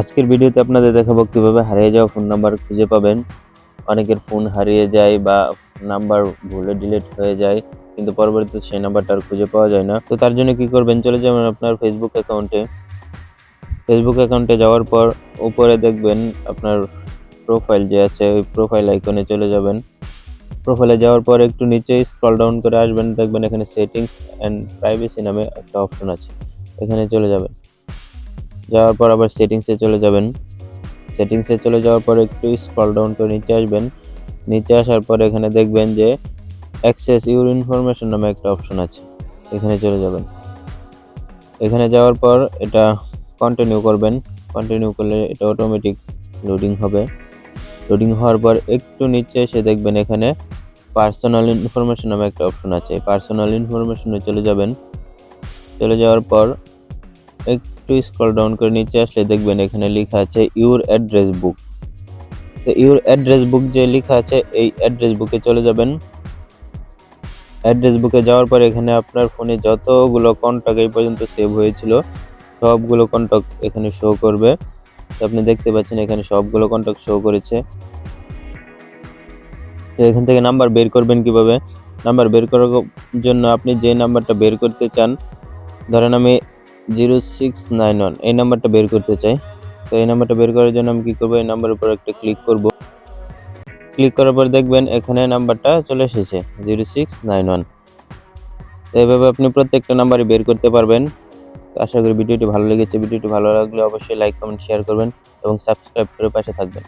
আজকের ভিডিওতে আপনাদের দেখাবো কীভাবে হারিয়ে যাওয়া ফোন নাম্বার খুঁজে পাবেন। অনেকের ফোন হারিয়ে যায় বা নাম্বার ভুলে ডিলিট হয়ে যায়, কিন্তু পরবর্তীতে সেই নাম্বারটা আর খুঁজে পাওয়া যায় না। তো তার জন্য কি করবেন? চলে যাবেন আপনার ফেসবুক অ্যাকাউন্টে ফেসবুক অ্যাকাউন্টে যাওয়ার পর উপরে দেখবেন আপনার প্রোফাইল যে আছে, ওই প্রোফাইল আইকনে চলে যাবেন। প্রোফাইলে যাওয়ার পর একটু নিচে স্ক্রল ডাউন করে আসবেন। দেখবেন এখানে সেটিংস অ্যান্ড প্রাইভেসি নামে একটা অপশন আছে। এখানে চলে যাবেন। যাওয়ার পর আবার সেটিংসে চলে যাবেন। সেটিংসে চলে যাওয়ার পর একটু স্ক্রল ডাউন করে নিচে আসবেন। নিচে আসার পর এখানে দেখবেন যে অ্যাক্সেস ইউর ইনফরমেশন নামে একটা অপশন আছে। এখানে চলে যাবেন। এখানে যাওয়ার পর এটা কন্টিনিউ করবেন। কন্টিনিউ করলে এটা অটোমেটিক লোডিং হবে। লোডিং হওয়ার পর একটু নিচে এসে দেখবেন এখানে পার্সোনাল ইনফরমেশন নামে একটা অপশন আছে। পার্সোনাল ইনফরমেশনে চলে যাবেন। চলে যাওয়ার পর একটু স্ক্রল ডাউন করে নিচে আসলে দেখবেন এখানে লেখা আছে ইউর অ্যাড্রেস বুক তো ইউর অ্যাড্রেস বুক যে লেখা আছে, এই অ্যাড্রেস বুকে চলে যাবেন। অ্যাড্রেস বুকে যাওয়ার পর এখানে আপনার ফোনে যতগুলো কন্ট্যাক্ট এই পর্যন্ত সেভ হয়েছিল, সবগুলো কন্ট্যাক্ট এখানে শো করবে। তো আপনি দেখতে পাচ্ছেন এখানে সবগুলো কন্ট্যাক্ট শো করেছে। তো এখান থেকে নাম্বার বের করবেন কীভাবে? নাম্বার বের করার জন্য আপনি যে নাম্বারটা বের করতে চান, ধরেন আমি জিরো সিক্স নাইন ওয়ান। এই নাম্বারটা বের করতে চাই। তো এই নাম্বারটা বের করার জন্য আমি কী করব? এই নাম্বারের উপর একটা ক্লিক করব। ক্লিক করার পর দেখবেন এখানে নাম্বারটা চলে এসেছে, জিরো সিক্স নাইন ওয়ান। তো এভাবে আপনি প্রত্যেকটা নাম্বারই বের করতে পারবেন। আশা করি ভিডিওটি ভালো লেগেছে। ভিডিওটি ভালো লাগলে অবশ্যই লাইক, কমেন্ট, শেয়ার করবেন এবং সাবস্ক্রাইব করে পাশে থাকবেন।